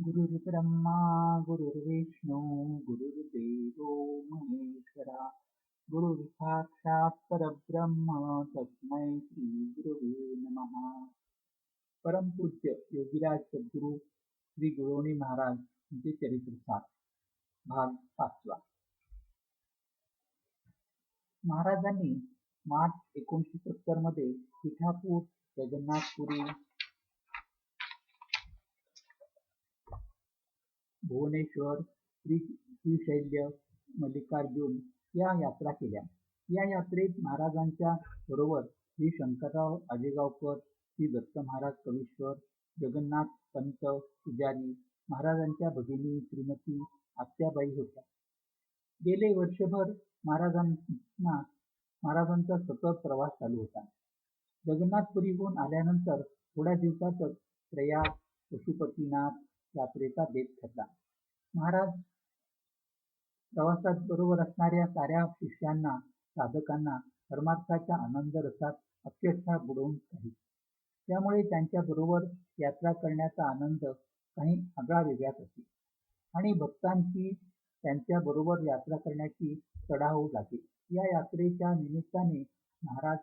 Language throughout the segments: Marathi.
गुरुर्ब्रह्मा गुरुर्विष्णू गुरुर्देव महेश्वरा गुरुः साक्षात् परब्रह्म तस्मै श्री गुरुवे नमः. परमपूज्य योगीराज सद्गुरु श्री गुरुणी महाराज यांचे चरित्रसार भाग पाचवा. महाराजांनी मार्च एकोणीसशे सत्तरमध्ये पिठापूर जगन्नाथपुरी भुवनेश्वर श्री श्रीशैल्य मल्लिकार्जुन या यात्रा केल्या. या यात्रेत महाराजांच्या बरोबर श्री शंकरराव आजेगावकर श्री दत्त महाराज कवीश्वर जगन्नाथ पंत पुजारी महाराजांच्या भगिनी श्रीमती आत्याबाई होत्या. गेले वर्षभर महाराजांना महाराजांचा सतत प्रवास चालू होता. जगन्नाथपुरीहून आल्यानंतर थोड्या दिवसातच प्रयाग पशुपतीनाथ यात्रेचा बेत ठरला. महाराज प्रवासात बरोबर असणाऱ्या साऱ्या शिष्यांना साधकांना परमार्थाच्या आनंद रसात अक्षरशः बुडवून काही त्यामुळे त्यांच्या बरोबर यात्रा करण्याचा आनंद काही आगळा वेगळाच असे. आणि भक्तांची त्यांच्या बरोबर यात्रा करण्याची चढाऊ लागे या यात्रेच्या निमित्ताने महाराज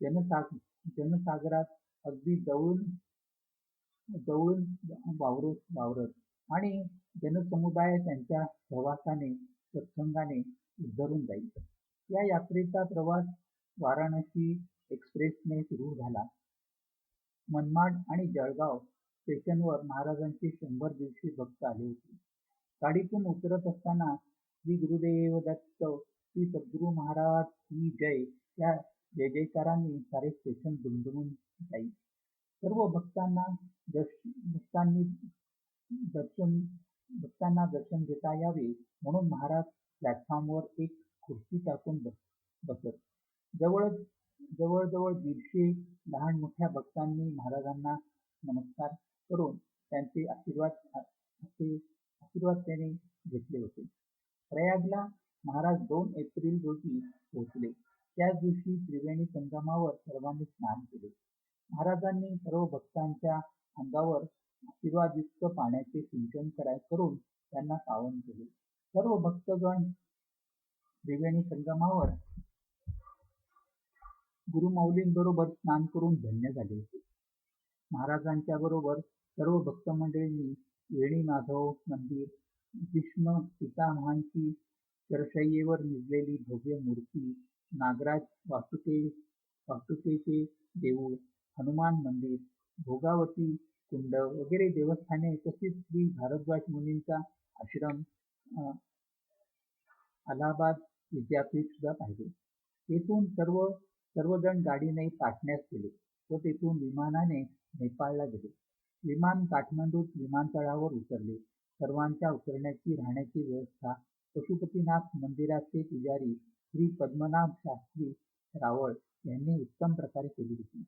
जनसाग जनसागरात अगदी जवळून जवळून वावरत वावरत. आणि जनसमुदाय त्यांच्या सहवासाने सत्संगाने उद्धरून जाईल. या यात्रेचा प्रवास वाराणसी एक्सप्रेसने सुरू झाला. मनमाड आणि जळगाव स्टेशनवर महाराजांचे शंभर दिवशी भक्त आले होते. गाडीतून उतरत असताना श्री गुरुदेव दत्त श्री सद्गुरु महाराज की जय या जय जयकारांनी सारे स्टेशन दुमदुमून जाईल. सर्व भक्तांना भक्तांनी दर्शन भक्तांना दर्शन घेता यावे म्हणून महाराज प्लॅटफॉर्मवर एक खुर्ची टाकून बस बसत. जवळ जवळजवळ दीडशे लहान मोठ्या भक्तांनी महाराजांना नमस्कार करून त्यांचे आशीर्वाद आशीर्वाद त्याने घेतले होते. प्रयागला महाराज दोन एप्रिल रोजी पोहोचले. त्याच दिवशी त्रिवेणी संगमावर सर्वांनी स्नान केले. महाराजांनी सर्व भक्तांच्या अंगावर आशीर्वादयुक्त पाण्याचे सिंचन कराय करून त्यांना पावन केले. सर्व भक्तगण त्रिवेणी संगमावर गुरुमाऊलींबरोबर स्नान करून धन्य झाले होते. महाराजांच्या बरोबर सर्व भक्त मंडळींनी वेणी माधव मंदिर भीष्म पितामहांची चरशय्येवर निजलेली भव्य मूर्ती नागराज वासुके वासुकेचे देऊळ हनुमान मंदिर भोगावती कुंड वगैरे देवस्थाने तसेच श्री भारद्वाज मुनींचा आश्रम अलाहाबाद विद्यापीठ सुद्धा पाहिले तेथून सर्व सर्वजण गाडीने पाटण्यास गेले व तेथून विमानाने नेपाळला गेले. विमान काठमांडूत विमानतळावर उतरले. सर्वांच्या उतरण्याची राहण्याची व्यवस्था पशुपतीनाथ मंदिराचे पुजारी श्री पद्मनाभ शास्त्री रावळ यांनी उत्तम प्रकारे केली होती.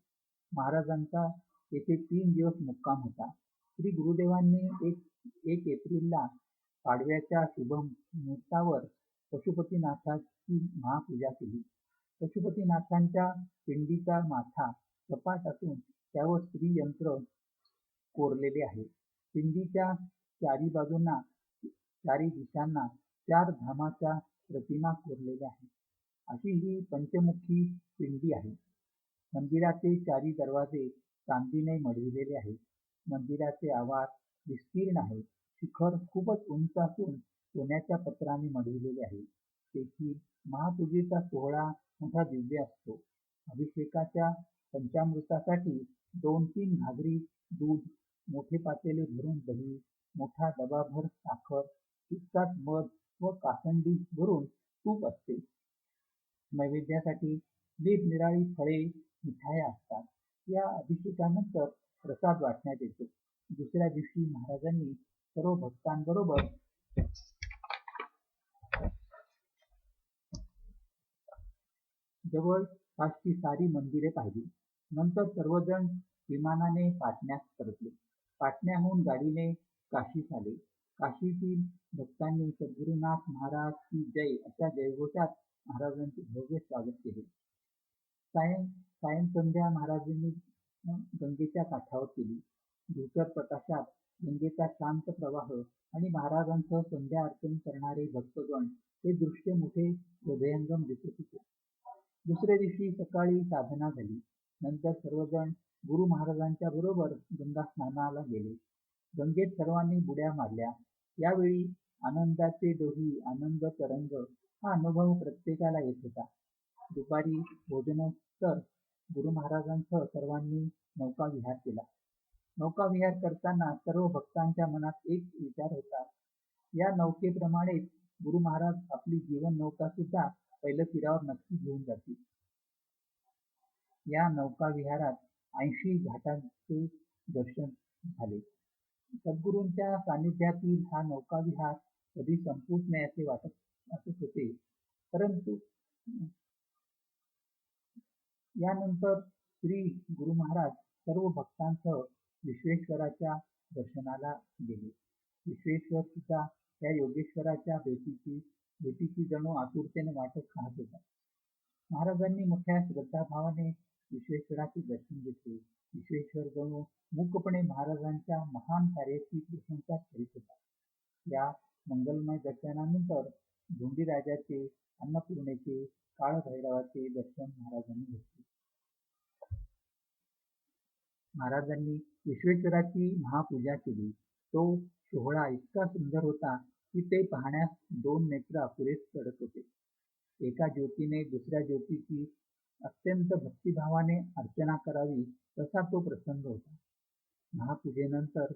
महाराजांचा येथे तीन दिवस मुक्काम होता. श्री गुरुदेवांनी एक एक एप्रिलला पाडव्याच्या शुभ मुहूर्तावर पशुपतीनाथाची महापूजा केली. पशुपतीनाथांच्या पिंडीचा माथा सपाट असून त्यावर श्रीयंत्र कोरलेले आहे. पिंडीच्या चारी बाजूंना चारी दिशांना चार धामाच्या प्रतिमा कोरलेल्या आहेत. अशी ही पंचमुखी पिंडी आहे. मंदिराचे चारी दरवाजे चांदीने मढविलेले आहेत. मंदिराचे आवार विस्तीर्ण आहे शिखर खूपच उंच असून सोन्याच्या पत्राने मढविलेले आहे तेथील महापूजेचा सोहळा मोठा दिव्य असतो. अभिषेकाच्या पंचामृतासाठी दोन तीन घागरी दूध मोठे पातेले भरून दही मोठा डबाभर साखर तितकाच मध व कासंडी भरून तूप असते. नैवेद्यासाठी निरनिराळी फळे मिठाया असतात. या अभिषेकानंतर प्रसाद वाटण्यात येतो. दुसऱ्या दिवशी महाराजांनी सर्व भक्तांबरोबर जवळपासची सारी मंदिरे पाहिली. नंतर सर्वजण विमानाने पाटण्यास परतले. पाटण्याहून गाडीने काशीस आले काशीतील भक्तांनी सद्गुरुनाथ महाराज की जय अशा जयघोषात महाराजांचे भव्य स्वागत केले. सायं सायंसंध्या महाराजांनी गंगेच्या काठावर केली धुसर प्रकाशात गंगेचा शांत प्रवाह आणि महाराजांसह संध्या अर्चन करणारे भक्तगण हे दृश्य मोठे हृदयंगम दिसत होते. दुसऱ्या दिवशी सकाळी साधना झाली. नंतर सर्वजण गुरु महाराजांच्या बरोबर गंगा स्नानाला गेले. गंगेत सर्वांनी बुड्या मारल्या. यावेळी आनंदाचे डोही, आनंद तरंग हा अनुभव प्रत्येकाला येत होता. दुपारी भोजनोत्तर गुरु महाराजांसह सर्वांनी नौकाविहार केला. नौकाविहार करताना सर्व भक्तांच्या मनात एक विचार होता. या नौकेप्रमाणेच गुरु महाराज आपली जीवन नौका सुद्धा पैलतीरावर नक्की घेऊन जातील. या नौकाविहारात ऐंशी घाटांचे दर्शन झाले. सद्गुरूंच्या सान्निध्यातील हा नौकाविहार कधी संपूच नये असे वाटत होते. परंतु यानंतर श्री गुरु महाराज सर्व भक्तांसह विश्वेश्वराच्या दर्शनाला गेले. विश्वेश्वर सुद्धा त्या योगेश्वराच्या भेटीची जणू आतुरतेने वाटच पाहत होता. महाराजांनी मोठ्या श्रद्धाभावाने विश्वेश्वराचे दर्शन घेतले. विश्वेश्वर जणू मूकपणे महाराजांच्या महान कार्याची प्रशंसाच करीत होता. या मंगलमय दर्शनानंतर धोंडीराजाचे, अन्नपूर्णेचे, काळभैरवाचे दर्शन महाराजांनी घेतले. महाराजांनी विश्वेश्वराची महापूजा केली. तो सोहळा इतका सुंदर होता की ते पाहण्यास दोन नेत्र अपुरेच पडत होते. एका ज्योतीने दुसऱ्या ज्योतीची अत्यंत भक्तिभावाने अर्चना करावी तसा तो प्रसंग होता. महापूजेनंतर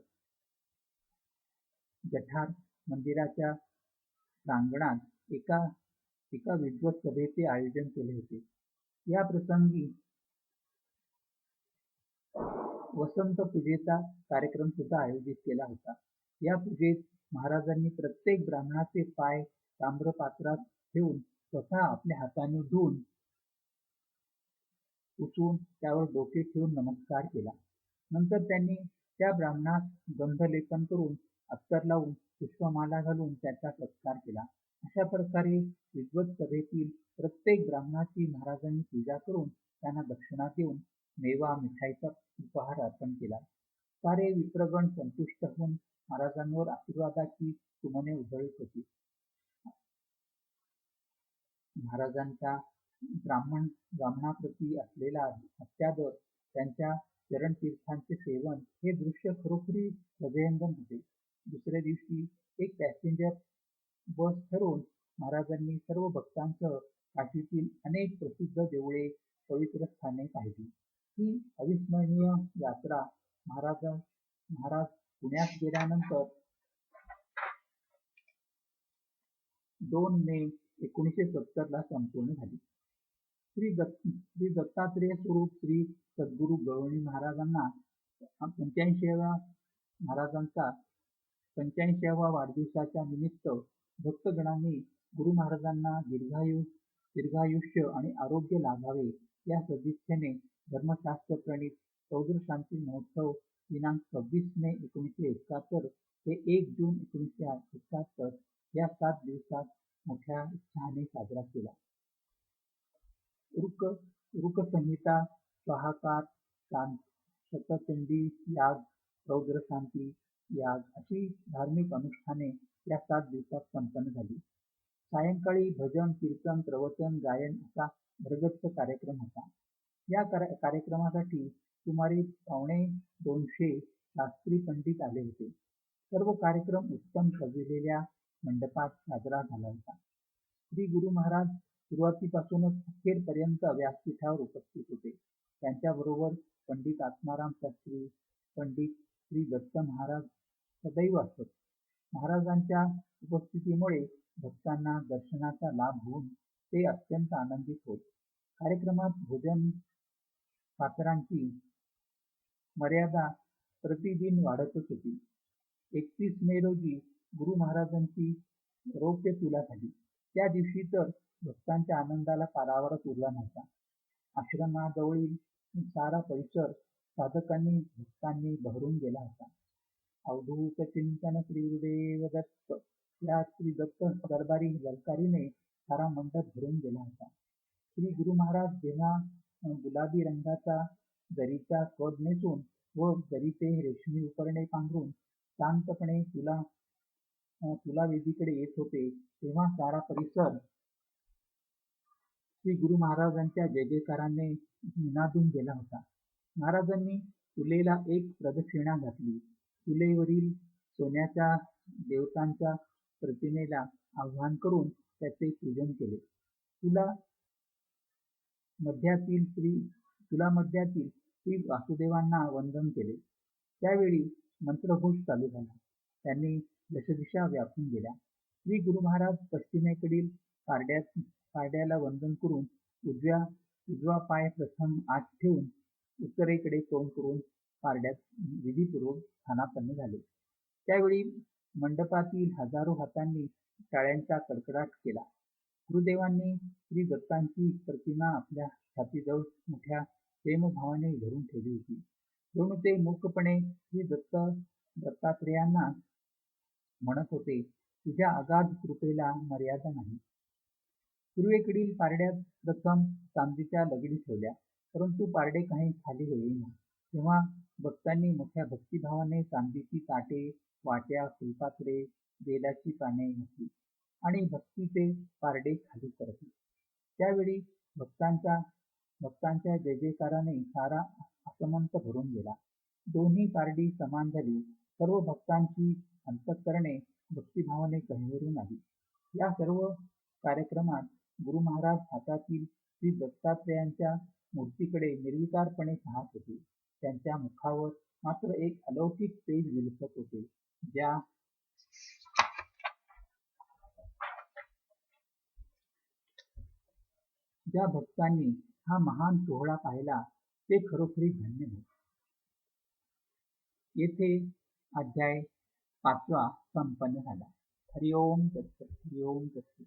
जठार मंदिराच्या प्रांगणात एका विद्वत सभेचे आयोजन केले होते. या प्रसंगी वसंत पूजेचा कार्यक्रम सुद्धा आयोजित केला होता. या पूजेत महाराजांनी प्रत्येक ब्राह्मणाचे पाय ताम्रपात्रात ठेवून स्वतः आपल्या हाताने धुवून उचून त्यावर डोके ठेवून नमस्कार केला. नंतर त्यांनी त्या ब्राह्मणास गंधलेपन करून, अत्तर लावून, पुष्पमाला घालून त्याचा सत्कार केला. अशा प्रकारे विद्वत सभेतील प्रत्येक ब्राह्मणाची महाराजांनी पूजा करून त्यांना दक्षिणा देऊन मेवा मिठाईचा उपहार अर्पण केला. सारे विप्रगण संतुष्ट होऊन महाराजांवर आशीर्वादाची सुमने उधळीत होती. महाराजांचा ब्राह्मणाप्रती असलेला अत्यादर, त्यांच्या चरणतीर्थांचे सेवन हे दृश्य खरोखरी हृदयंगम होते. दुसऱ्या दिवशी एक पॅसेंजर बस ठरवून महाराजांनी सर्व भक्तांसह काशीतील अनेक प्रसिद्ध देवळे, पवित्र स्थाने पाहिली. ही अविस्मरणीय यात्रा महाराज महाराज पुण्यात गेल्यानंतर दोन मे एकोणीसशे सत्तर ला संपूर्ण झाली. श्री दत्त श्री दत्तात्रेय स्वरूप श्री सद्गुरू गवळणी महाराजांना पंच्याऐंशीव्या महाराजांचा पंच्याऐंशीव्या वाढदिवसाच्या निमित्त भक्तगणांनी गुरु महाराजांना दीर्घायु दीर्घायुष्य आणि आरोग्य लाभावे या सदिच्छेने धर्मशास्त्रप्रणीत रौद्रशांती महोत्सव दिनांक सव्वीस मे एकोणीसशे एकाहत्तर ते एक जून एकोणीसशे एकाहत्तर या सात दिवसात मोठ्या उत्साहाने साजरा केला. ऋक्संहिता, स्वाहाकार, शतचंडी याग, रौद्र शांती याग अशी धार्मिक अनुष्ठाने या सात दिवसात संपन्न झाली. सायंकाळी भजन, कीर्तन, प्रवचन, गायन असा भरगच्च कार्यक्रम होता. या कार्यक्रमासाठी सुमारे पावणे दोनशे शास्त्री पंडित आले होते. सर्व कार्यक्रम उत्तम सजविलेल्या मंडपात साजरा झाला होता. श्री गुरु महाराज सुरुवातीपासूनच अखेरपर्यंत व्यासपीठावर उपस्थित होते. त्यांच्याबरोबर पंडित आत्माराम शास्त्री, पंडित श्री दत्त महाराज सदैव असत. महाराजांच्या उपस्थितीमुळे भक्तांना दर्शनाचा लाभ होऊन ते अत्यंत आनंदित होत. कार्यक्रमात भोजन पात्रांची मर्यादा प्रतिदिन वाढतच होती. एकतीस मे रोजी गुरु महाराजांची रौप्यतुला झाली. त्या दिवशी तर भक्तांच्या आनंदाला पारावारच उरला नव्हता. आश्रमाजवळील सारा परिसर साधकांनी, भक्तांनी बहरून गेला होता. अवधूत चिंतन श्रीगुरुदेव दत्त या श्री दत्त दरबारी ललकारीने सारा मंडप भरून गेला होता. श्री गुरु महाराज जेव्हा गुलाबी रंगाचा जरीचा कज नेसून व जरीचे रेशमी उपरणे पांघरून शांतपणे तुला तुला वेदीकडे येत होते तेव्हा सारा परिसर श्री गुरु महाराजांच्या जय जयकाराने निनादून गेला होता. महाराजांनी तुलेला एक प्रदक्षिणा घातली. तुलेवरील सोन्याच्या देवतांच्या प्रतिमेला आव्हान करून त्याचे पूजन केले. तुला मध्यातील श्री तुला मध्यातील श्री वासुदेवांना वंदन केले. त्यावेळी मंत्रघोष चालू झाला. त्यांनी दशदिशा व्यापून गेल्या. श्री गुरु महाराज पश्चिमेकडील पारड्यात पारड्याला वंदन करून उजव्या उजवा पाय प्रथम आत ठेवून उत्तरेकडे तोंड करून पारड्यात विधीपूर्वक स्थानापन्न झाले. त्यावेळी मंडपातील हजारो हातांनी टाळ्यांचा कडकडाट केला. गुरुदेवांनी श्री दत्तांची प्रतिमा आपल्या छातीजवळ मोठ्या प्रेमभावाने धरून ठेवली होती. जणू ते मूकपणे श्री दत्त दत्तात्रेयांना म्हणत होते तुझ्या अगाध कृपेला मर्यादा नाही. पूर्वेकडील पारड्यात प्रथम चांदीच्या लगडी ठेवल्या परंतु पारडे काही खाली होईना तेव्हा भक्तांनी मोठ्या भक्तिभावाने चांदीची ताटे वाट्या फुलपात्रे बेलाची पाने घातली. आणि भक्तीचे पारडे खाली करते त्यावेळी भक्तांचा भक्तांच्या जय जयकाराने सारा असमंत भरून गेला. दोन्ही पारडी समान झाली. सर्व भक्तांची अंतकरणे भक्तिभावाने कहिवरून आली. या सर्व कार्यक्रमात गुरु महाराज हातातील श्री दत्तात्रेयांच्या मूर्तीकडे निर्विकारपणे पाहत होते. त्यांच्या मुखावर मात्र एक अलौकिक तेज विलसत होते ज्या ज्या भक्तांनी हा महान सोहळा पाहिला ते खरोखरी धन्य येथे अध्याय पाचवा संपन्न झाला. हरिओम दत्त हरिओम दत्त